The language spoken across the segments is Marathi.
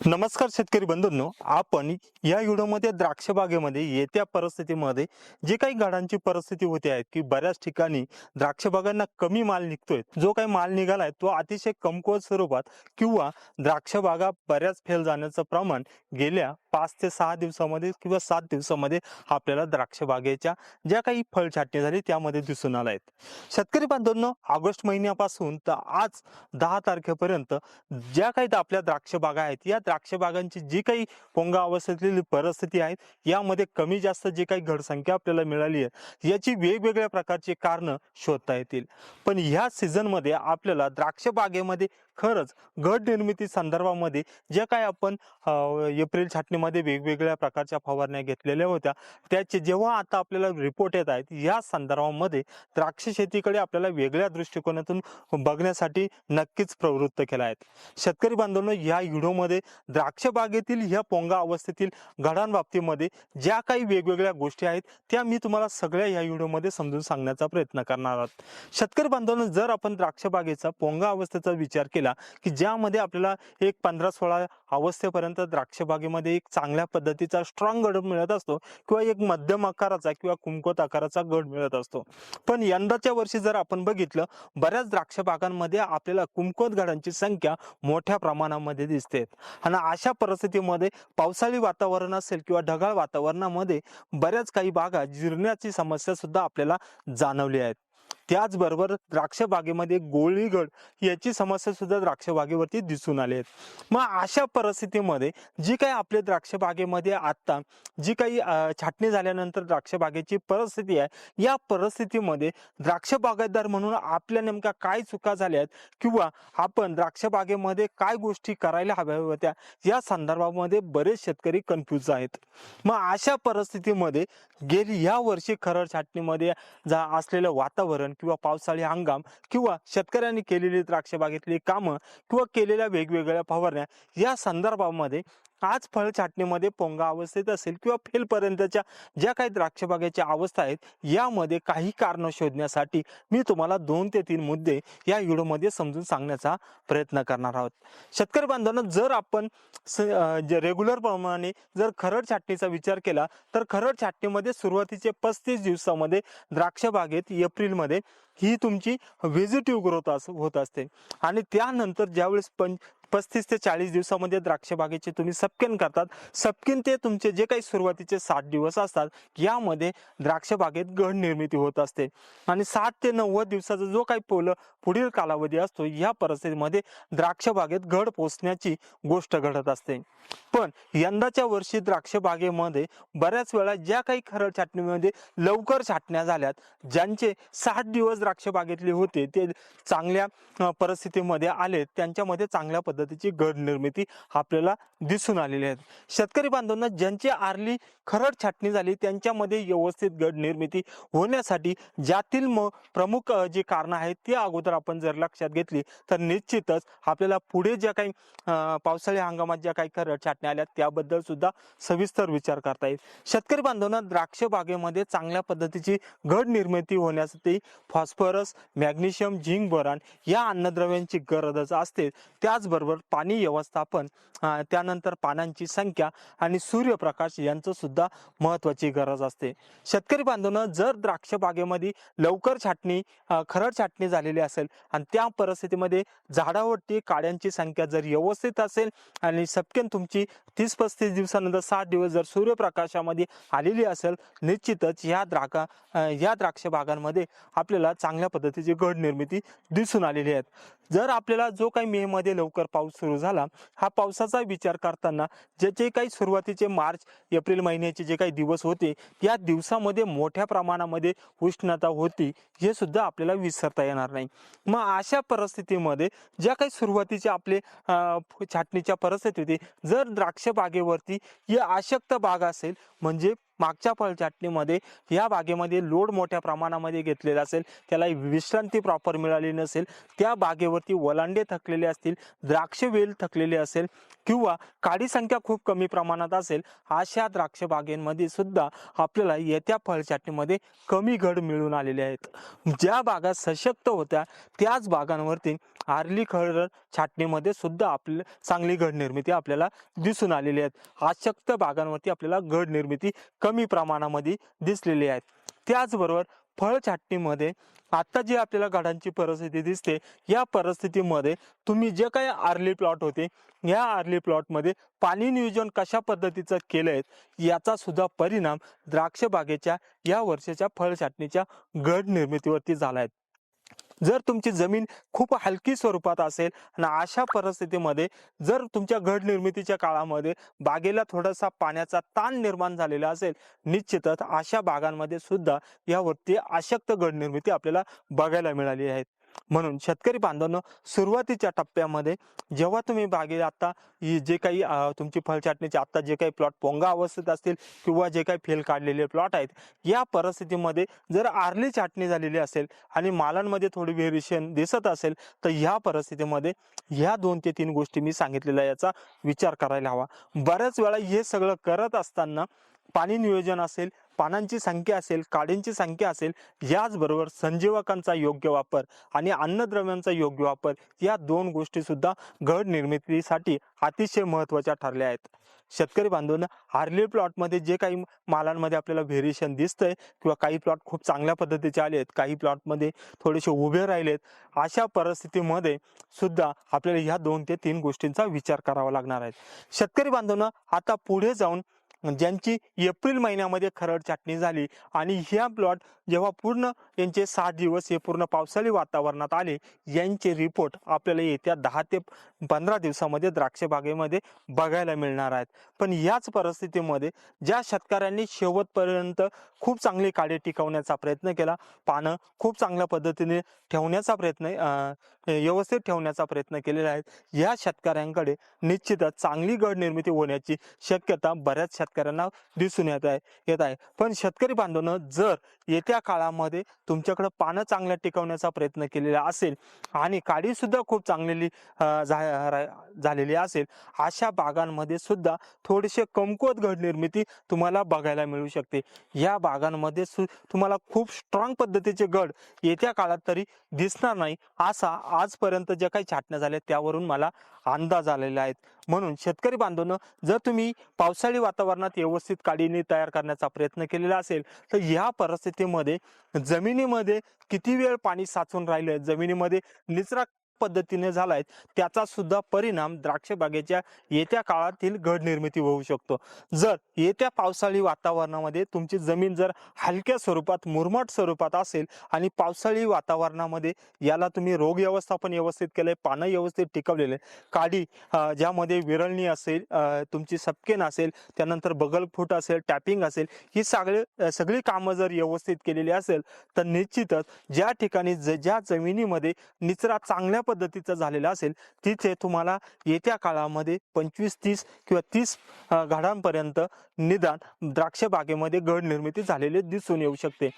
नमस्कार शेतकरी बंधूंनो. आपण या व्हिडिओमध्ये द्राक्ष बागेमध्ये येत्या परिस्थितीमध्ये जे काही गाडांची परिस्थिती होते आहे की बऱ्याच ठिकाणी द्राक्ष बागांना कमी माल निघतोय. जो काही माल निघालाय तो अतिशय कमकुवत स्वरूपात किंवा द्राक्ष बागा बऱ्याच फेल जाण्याचं प्रमाण गेल्या पाच ते सहा दिवसामध्ये किंवा सात दिवसामध्ये आपल्याला द्राक्ष बागेच्या ज्या काही फळ छाटणी झाली त्यामध्ये दिसून आला आहेत शेतकरी बांधवांनो ऑगस्ट महिन्यापासून तर आज दहा तारखेपर्यंत ज्या काही आपल्या द्राक्ष बागा आहेत या द्राक्ष बागांची जी काही पोंगा अवस्थेतली परिस्थिती आहे यामध्ये कमी जास्त जी काही घडसंख्या आपल्याला मिळाली आहे याची वेगवेगळ्या प्रकारची कारणं शोधता येतील. पण ह्या सीझनमध्ये आपल्याला द्राक्ष बागेमध्ये खरंच घट निर्मिती संदर्भामध्ये जे काही आपण एप्रिल छाटणीमध्ये वेगवेगळ्या प्रकारच्या फवारण्या घेतलेल्या होत्या त्याचे जेव्हा आता आपल्याला रिपोर्ट येत आहेत या संदर्भामध्ये द्राक्ष शेतीकडे आपल्याला वेगळ्या दृष्टिकोनातून बघण्यासाठी नक्कीच प्रवृत्त केला आहे शेतकरी बांधवांनो या व्हिडिओमध्ये द्राक्ष बागेतील ह्या पोंगा अवस्थेतील घडांबाबतीमध्ये ज्या काही वेगवेगळ्या गोष्टी आहेत त्या मी तुम्हाला सगळ्या ह्या व्हिडिओमध्ये समजून सांगण्याचा प्रयत्न करणार आहोत. शेतकरी बांधवांनो जर आपण द्राक्ष बागेचा पोंगा अवस्थेचा विचार केला की ज्यामध्ये आपल्याला एक पंधरा सोळा अवस्थेपर्यंत द्राक्षबागेमध्ये एक चांगल्या पद्धतीचा स्ट्रॉंग गड मिळत असतो किंवा एक मध्यम आकाराचा किंवा कुमकोत आकाराचा गड मिळत असतो. पण यंदाच्या वर्षी जर आपण बघितलं बऱ्याच द्राक्ष बागांमध्ये आपल्याला कुमकोत गडांची संख्या मोठ्या प्रमाणामध्ये दिसते. आणि अशा परिस्थितीमध्ये पावसाळी वातावरण असेल किंवा ढगाळ वातावरणामध्ये बऱ्याच काही बागा जिरण्याची समस्या सुद्धा आपल्याला जाणवली आहेत. त्याचबरोबर द्राक्ष बागेमध्ये गोळीगड याची समस्या सुद्धा द्राक्ष बागेवरती दिसून आली आहेत मग अशा परिस्थितीमध्ये जी काही आपल्या द्राक्ष बागेमध्ये आत्ता जी काही छाटणी झाल्यानंतर द्राक्ष बागेची परिस्थिती आहे या परिस्थितीमध्ये द्राक्ष बागायतदार म्हणून आपल्या नेमक्या काय चुका झाल्या आहेत किंवा आपण द्राक्ष बागेमध्ये काय गोष्टी करायला हव्या होत्या या संदर्भामध्ये बरेच शेतकरी कन्फ्यूज आहेत. मग अशा परिस्थितीमध्ये गेली या वर्षी खरड छाटणीमध्ये जा असलेलं वातावरण किंवा पावसाळी हंगाम किंवा शेतकऱ्यांनी केलेली द्राक्ष बागेतली कामं किंवा केलेल्या वेगवेगळ्या फवारण्या या संदर्भामध्ये आज फळ छाटणीमध्ये पोंगा अवस्थेत असेल किंवा फेलपर्यंतच्या ज्या काही द्राक्षबागेच्या अवस्था आहेत यामध्ये काही कारणं शोधण्यासाठी मी तुम्हाला दोन ते तीन मुद्दे या व्हिडिओमध्ये समजून सांगण्याचा प्रयत्न करणार आहोत. शेतकरी बांधवांना जर आपण रेग्युलर प्रमाणे जर खरड छाटणीचा विचार केला तर खरड छाटणीमध्ये सुरुवातीचे पस्तीस दिवसामध्ये द्राक्षबागेत एप्रिलमध्ये ही तुमची व्हिजिटिव्ह ग्रोथ अस होत असते. आणि त्यानंतर ज्यावेळेस पण पस्तीस ते चाळीस दिवसामध्ये द्राक्ष बागेचे तुम्ही सपकेन करतात. सपकेन ते तुमचे जे काही सुरुवातीचे सात दिवस असतात यामध्ये द्राक्ष बागेत गड निर्मिती होत असते. आणि सात ते नव्वद दिवसाचा जो काही पोल पुढील कालावधी असतो या परिस्थितीमध्ये द्राक्ष बागेत घड पोचण्याची गोष्ट घडत असते. पण यंदाच्या वर्षी द्राक्ष बागेमध्ये बऱ्याच वेळा ज्या काही खरड छाटणीमध्ये लवकर छाटण्या झाल्यात ज्यांचे सात दिवस द्राक्ष बागेतले होते ते चांगल्या परिस्थितीमध्ये आले त्यांच्यामध्ये चांगल्या पद्धतीची घड निर्मिती आपल्याला दिसून आलेली आहे. शेतकरी बांधवांना ज्यांची आरली खरड छाटणी झाली त्यांच्यामध्ये व्यवस्थित गड निर्मिती होण्यासाठी ज्यातील म प्रमुख जी कारणं आहेत ती अगोदर आपण जर लक्षात घेतली तर निश्चितच आपल्याला पुढे ज्या काही पावसाळी हंगामात ज्या काही खरड छाटण्या आल्या त्याबद्दल सुद्धा सविस्तर विचार करता येईल. शेतकरी बांधवांना द्राक्ष बागेमध्ये चांगल्या पद्धतीची घड निर्मिती होण्यासाठी फॉस्फरस मॅग्नेशियम झिंक बोरान या अन्नद्रव्यांची गरजच असते. त्याचबरोबर पाणी व्यवस्थापन त्यानंतर पानांची संख्या आणि सूर्यप्रकाश यांचं सुद्धा महत्वाची गरज असते. शेतकरी बांधवांना जर द्राक्ष बागेमध्ये लवकर छाटणी खरड छाटणी झालेली असेल आणि त्या परिस्थितीमध्ये झाडावरती काड्यांची संख्या जर व्यवस्थित असेल आणि सपकेन तुमची तीस पस्तीस दिवसानंतर साठ दिवस जर सूर्यप्रकाशामध्ये आलेली असेल निश्चितच या द्राका या द्राक्ष बागांमध्ये आपल्याला चांगल्या पद्धतीची घड निर्मिती दिसून आलेली आहे जर आपल्याला जो काही मे मध्ये लवकर पाऊस सुरू झाला हा पावसाचा विचार करताना जे जे काही सुरुवातीचे मार्च एप्रिल महिन्याचे जे काही दिवस होते या दिवसामध्ये मोठ्या प्रमाणामध्ये उष्णता होती हे सुद्धा आपल्याला विसरता येणार नाही. मग अशा परिस्थितीमध्ये ज्या काही सुरुवातीचे आपले छाटणीच्या परिस्थिती होती जर द्राक्ष बागेवरती या अशक्त बाग असेल म्हणजे मागच्या फळचाटणीमध्ये या बागेमध्ये लोड मोठ्या प्रमाणामध्ये घेतलेला असेल त्याला विश्रांती प्रॉपर मिळाली नसेल त्या बागेवरती वलांडे थकलेले असतील द्राक्ष वेल थकलेले असेल किंवा काडी संख्या खूप कमी प्रमाणात असेल अशा द्राक्ष बागेमध्ये सुद्धा आपल्याला येत्या फळचाटणीमध्ये कमी घड मिळून आलेले आहेत. ज्या बागा सशक्त होत्या त्याच बागांवरती आरली खळ छाटणीमध्ये सुद्धा आपल्या चांगली घड निर्मिती आपल्याला दिसून आलेली आहेत. अशक्त बागांवरती आपल्याला घड निर्मिती कमी प्रमाणामध्ये दिसलेले आहेत. त्याचबरोबर फळ छाटणीमध्ये आता जी आपल्याला गाडांची परिस्थिती दिसते या परिस्थितीमध्ये तुम्ही जे काही आर्ली प्लॉट होते या आर्ली प्लॉटमध्ये पाणी नियोजन कशा पद्धतीचं केलं आहे याचा सुद्धा परिणाम द्राक्ष बागेच्या या वर्षाच्या फळ छाटणीच्या निर्मितीवरती झाला आहे. जर तुमची जमीन खूप हलकी स्वरूपात असेल आणि अशा परिस्थितीमध्ये जर तुमच्या घड निर्मितीच्या काळामध्ये बागेला थोडासा पाण्याचा ताण निर्माण झालेला असेल निश्चितच अशा बागांमध्ये सुद्धा यावरती अशक्त घड निर्मिती आपल्याला बघायला मिळाली आहे म्हणून शेतकरी बांधवांनो सुरुवातीच्या टप्प्यामध्ये जेव्हा तुम्ही बागेला आता जे काही तुमची फळछाटणीचे आत्ता जे काही प्लॉट पोंगा अवस्थेत असतील किंवा जे काही फेल काढलेले प्लॉट आहेत या परिस्थितीमध्ये जर आरली छाटणी झालेली असेल आणि मालांमध्ये थोडी व्हेरिएशन दिसत असेल तर ह्या परिस्थितीमध्ये ह्या दोन ते तीन गोष्टी मी सांगितलेल्या याचा विचार करायला हवा. बऱ्याच वेळा हे सगळं करत असताना पाणी नियोजन असेल पानांची संख्या असेल काडींची संख्या असेल याचबरोबर संजीवकांचा योग्य वापर आणि अन्नद्रव्यांचा योग्य वापर या दोन गोष्टी सुद्धा घड निर्मितीसाठी अतिशय महत्त्वाच्या ठरल्या आहेत. शेतकरी बांधवांना हार्ली प्लॉटमध्ये जे काही मालांमध्ये आपल्याला व्हेरिएशन दिसतंय किंवा काही प्लॉट खूप चांगल्या पद्धतीचे आले आहेत काही प्लॉटमध्ये थोडेसे उभे राहिलेत अशा परिस्थितीमध्ये सुद्धा आपल्याला ह्या दोन ते तीन गोष्टींचा विचार करावा लागणार आहे. शेतकरी बांधवांना आता पुढे जाऊन ज्यांची एप्रिल महिन्यामध्ये खरड छाटणी झाली आणि ह्या प्लॉट जेव्हा पूर्ण यांचे सात दिवस हे पूर्ण पावसाळी वातावरणात आले यांचे रिपोर्ट आपल्याला येत्या दहा ते पंधरा दिवसामध्ये द्राक्ष बागेमध्ये बघायला मिळणार आहेत. पण याच परिस्थितीमध्ये ज्या शेतकऱ्यांनी शेवटपर्यंत खूप चांगली काळे टिकवण्याचा प्रयत्न केला पानं खूप चांगल्या पद्धतीने ठेवण्याचा प्रयत्न व्यवस्थित ठेवण्याचा प्रयत्न केलेला आहे. या शेतकऱ्यांकडे निश्चितच चांगली गड निर्मिती होण्याची शक्यता बऱ्याच शेतकऱ्यांना दिसून येत आहे येत आहे. पण शेतकरी बांधवनं जर येत्या काळामध्ये तुमच्याकडे पानं चांगल्या टिकवण्याचा प्रयत्न केलेला असेल आणि काडी सुद्धा खूप चांगलेली झालेली असेल अशा बागांमध्ये सुद्धा थोडीशी कमकुवत घड निर्मिती तुम्हाला बघायला मिळू शकते. या बागांमध्ये तुम्हाला खूप स्ट्रॉंग पद्धतीचे गड येत्या काळात तरी दिसणार नाही असा आजपर्यंत ज्या काही छाटण्या झाल्या त्यावरून मला अंदाज आलेला आहे. म्हणून शेतकरी बांधवनं जर तुम्ही पावसाळी वातावरणात व्यवस्थित काडीने तयार करण्याचा प्रयत्न केलेला असेल तर ह्या परिस्थितीमध्ये जमिनीमध्ये किती वेळ पाणी साचून राहिलंय? जमिनीमध्ये निचरा पद्धतीने झालाय त्याचा सुद्धा परिणाम द्राक्ष बागेच्या येत्या काळातील घड निर्मिती होऊ शकतो. जर येत्या पावसाळी वातावरणामध्ये तुमची जमीन जर हलक्या स्वरूपात मुरमाट स्वरूपात असेल आणि पावसाळी वातावरणामध्ये याला तुम्ही रोग व्यवस्थापन व्यवस्थित केलंय पानं व्यवस्थित टिकवलेले काडी ज्यामध्ये विरळणी असेल तुमची सपकेन असेल त्यानंतर बगल फूट असेल टॅपिंग असेल ही सगळे सगळी कामं जर व्यवस्थित केलेली असेल तर निश्चितच ज्या ठिकाणी ज- ज्या जमिनीमध्ये निचरा चांगल्या पद्धतीचा झालेला असेल तिथे तुम्हाला येत्या काळामध्ये पंचवीस तीस किंवा तीस घडांपर्यंत निदान द्राक्ष बागेमध्ये घड निर्मिती झालेली दिसून येऊ शकते.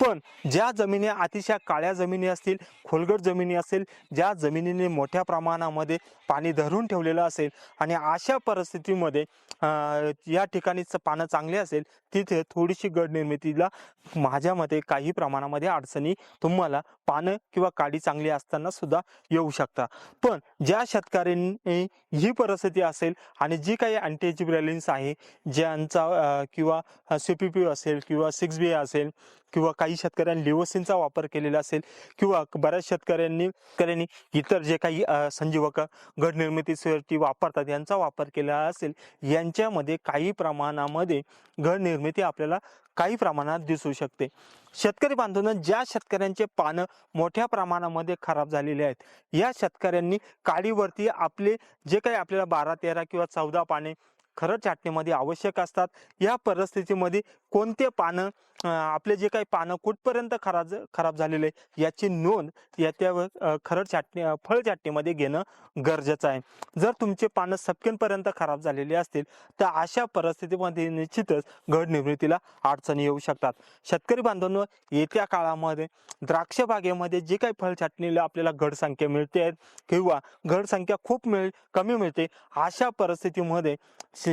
पण ज्या जमिनी अतिशय काळ्या जमिनी असतील खोलगट जमिनी असेल ज्या जमिनीने मोठ्या प्रमाणामध्ये पाणी धरून ठेवलेलं असेल आणि अशा परिस्थितीमध्ये अं, या ठिकाणीच पानं चांगले असेल तिथे थोडीशी गड निर्मितीला माझ्या मते काही प्रमाणामध्ये अडचणी तुम्हाला पानं किंवा काडी चांगली असताना सुद्धा येऊ शकता. पण ज्या शेतकऱ्यांनी ही परिस्थिती असेल आणि जी काही अँटीजिब्रेलिन्स आहे ज्यांचा किंवा सीपीपी असेल किंवा सिक्स बी असेल किंवा काही शेतकऱ्यांनी लिओसिनचा वापर केलेला असेल किंवा बऱ्याच शेतकऱ्यांनी शेतकऱ्यांनी इतर जे काही संजीवक घड निर्मितीसाठी वापरतात यांचा वापर केला असेल यांच्यामध्ये काही प्रमाणामध्ये घड निर्मिती आपल्याला काही प्रमाणात दिसू शकते. शेतकरी बांधवांना ज्या शेतकऱ्यांचे पानं मोठ्या प्रमाणामध्ये खराब झालेले आहेत या शेतकऱ्यांनी काडीवरती आपले जे काही आपल्याला बारा तेरा किंवा चौदा पाने खरं छाटणीमध्ये आवश्यक असतात. या परिस्थितीमध्ये कोणते पानं आपले जे काही पानं कुठपर्यंत खराब खराब झालेले आहे याची नोंद येत्या अं, खरड छाटणी फळ छाटणीमध्ये घेणं गरजेचं आहे. जर तुमचे पानं सपकेपर्यंत खराब झालेले असतील तर अशा परिस्थितीमध्ये निश्चितच घड निर्मितीला अडचणी येऊ शकतात. शेतकरी बांधवांनो येत्या काळामध्ये द्राक्ष बागेमध्ये जे काही फळ छाटणीला आपल्याला घड संख्या मिळते किंवा घड संख्या खूप मिळ कमी मिळते अशा परिस्थितीमध्ये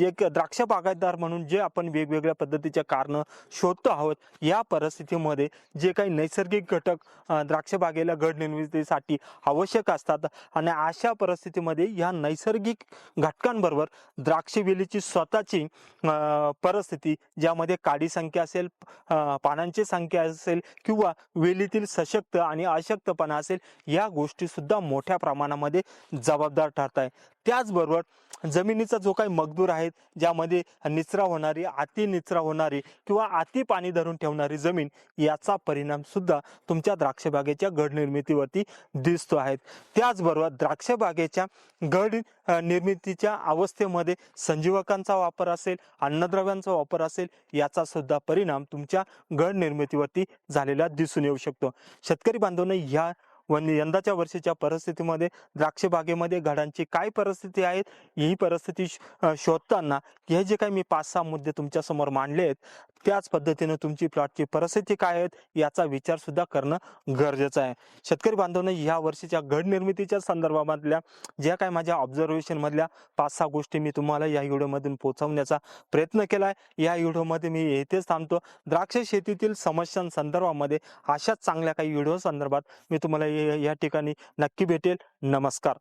एक द्राक्ष बागायतदार म्हणून जे आपण वेगवेगळ्या पद्धतीच्या कारणं शोधतो आहोत या परिस्थितीमध्ये जे काही नैसर्गिक घटक द्राक्षबागेला द्राक्ष बागेला घड निर्मितीसाठी आवश्यक असतात आणि अशा परिस्थितीमध्ये या नैसर्गिक घटकांबरोबर द्राक्ष वेलीची स्वतःची परिस्थिती ज्यामध्ये काडी संख्या असेल पानांची संख्या असेल किंवा वेलीतील सशक्त आणि अशक्तपणा असेल या गोष्टी सुद्धा मोठ्या प्रमाणामध्ये जबाबदार ठरत आहे त्याचबरोबर जमिनीचा जो काही मजदूर आहेत ज्यामध्ये निचरा होणारी अति निचरा होणारी किंवा अति पाणी धरून ठेवणारी जमीन याचा परिणाम सुद्धा तुमच्या द्राक्षबागेच्या गड घड निर्मितीवरती दिसतो आहे. त्याचबरोबर द्राक्षबागेच्या घड निर्मितीच्या अवस्थेमध्ये संजीवकांचा वापर असेल अन्नद्रव्यांचा वापर असेल याचा सुद्धा परिणाम तुमच्या घड निर्मितीवरती झालेला दिसून येऊ शकतो. शेतकरी बांधवांनो ह्या व यंदाच्या वर्षीच्या परिस्थितीमध्ये द्राक्ष बागेमध्ये घडांची काय परिस्थिती आहेत ही परिस्थिती शोधताना हे जे काही मी पाच सहा मुद्दे तुमच्यासमोर मांडले आहेत त्याच पद्धतीने तुमची प्लॉटची परिस्थिती काय आहेत याचा विचार सुद्धा करणं गरजेचं आहे. शेतकरी बांधवांना या वर्षीच्या घड निर्मितीच्या संदर्भामधल्या ज्या काही माझ्या ऑब्झर्वेशन मधल्या पाच सहा गोष्टी मी तुम्हाला या व्हिडिओमधून पोहोचवण्याचा प्रयत्न केला आहे या व्हिडिओमध्ये मी येथेच थांबतो. द्राक्ष शेतीतील समस्यांसंदर्भामध्ये अशाच चांगल्या काही व्हिडिओ संदर्भात मी तुम्हाला या ठिकाणी नक्की भेटेल. नमस्कार.